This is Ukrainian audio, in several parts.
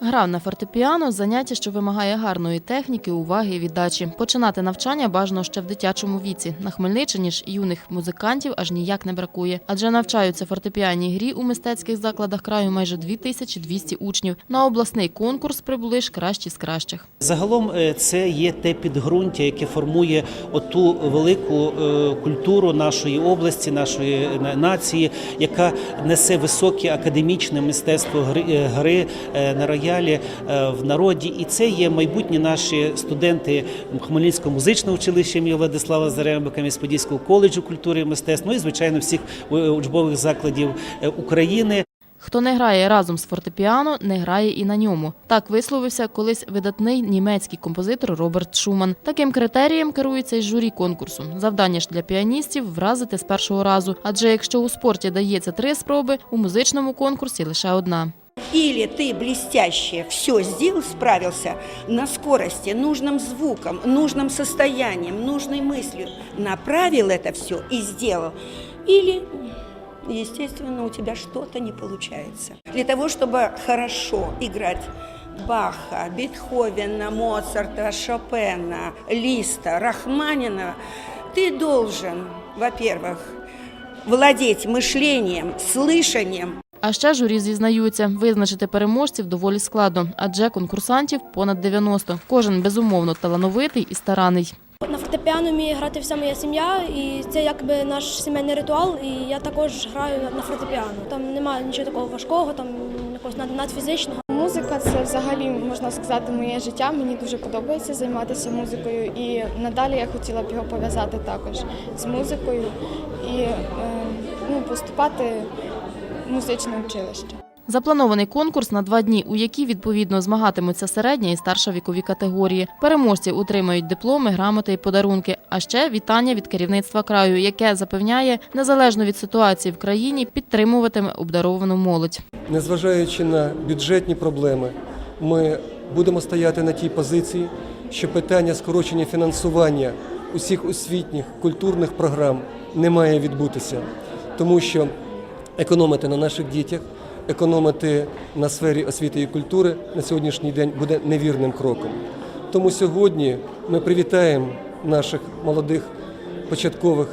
Гра на фортепіано заняття, що вимагає гарної техніки, уваги і віддачі. Починати навчання бажано ще в дитячому віці. На Хмельниччині ж юних музикантів аж ніяк не бракує, адже навчаються фортепіанній грі у мистецьких закладах краю майже 2200 учнів. На обласний конкурс прибули ж кращі з кращих. Загалом е, це є те підґрунтя, яке формує оту велику е, культуру нашої області, нашої нації, яка несе високе академічне мистецтво гри, е, на роялі е, в народі. І це є майбутні наші студенти Хмельницького музичного училища ім'я Владислава Зарембика, Міськодільського коледжу культури і мистецтв, ну і звичайно всіх е, учбових закладів е, України. Хто не грає разом з фортепіано, не грає і на ньому. Так висловився колись видатний німецький композитор Роберт Шуман. Таким критерієм керується й журі конкурсу. Завдання ж для піаністів вразити з першого разу. Адже якщо у спорті дається три спроби, у музичному конкурсі лише одна. Или ты блестяще все сделал, справился на скорости, нужным звуком, нужным состоянием, нужной мыслью, направил это все и сделал. Или, естественно, у тебя что-то не получается. Для того, чтобы хорошо играть Баха, Бетховена, Моцарта, Шопена, Листа, Рахманинова, ты должен, во-первых, владеть мышлением, слышанием, А ще журі зізнаються, визначити переможців доволі складно, адже конкурсантів понад 90. Кожен безумовно талановитий і стараний. На фортепіано вміє грати вся моя сім'я, і це якби наш сімейний ритуал. І я також граю на фортепіано. Там немає нічого такого важкого, там якогось над- надфізичного. Музика це взагалі можна сказати моє життя. Мені дуже подобається займатися музикою, і надалі я хотіла б його пов'язати також з музикою і е, ну, поступати музичне училище. Запланований конкурс на два дні, у якій відповідно змагатимуться середня і старша вікові категорії. Переможці отримають дипломи, грамоти і подарунки. А ще вітання від керівництва краю, яке запевняє, незалежно від ситуації в країні, підтримуватиме обдаровану молодь. Незважаючи на бюджетні проблеми, ми будемо стояти на тій позиції, що питання скорочення фінансування усіх освітніх культурних програм не має відбутися, тому що економити на наших дітях, економити на сфері освіти і культури на сьогоднішній день буде невірним кроком. Тому сьогодні ми привітаємо наших молодих початкових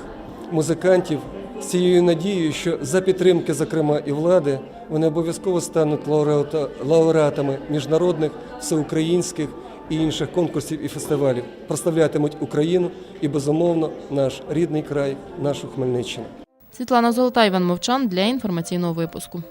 музикантів з цією надією, що за підтримки, зокрема, і влади, вони обов'язково стануть лауреата- лауреатами міжнародних, всеукраїнських і інших конкурсів і фестивалів, прославлятимуть Україну і, безумовно, наш рідний край, нашу Хмельниччину. Світлана Золота, Іван Мовчан для інформаційного випуску.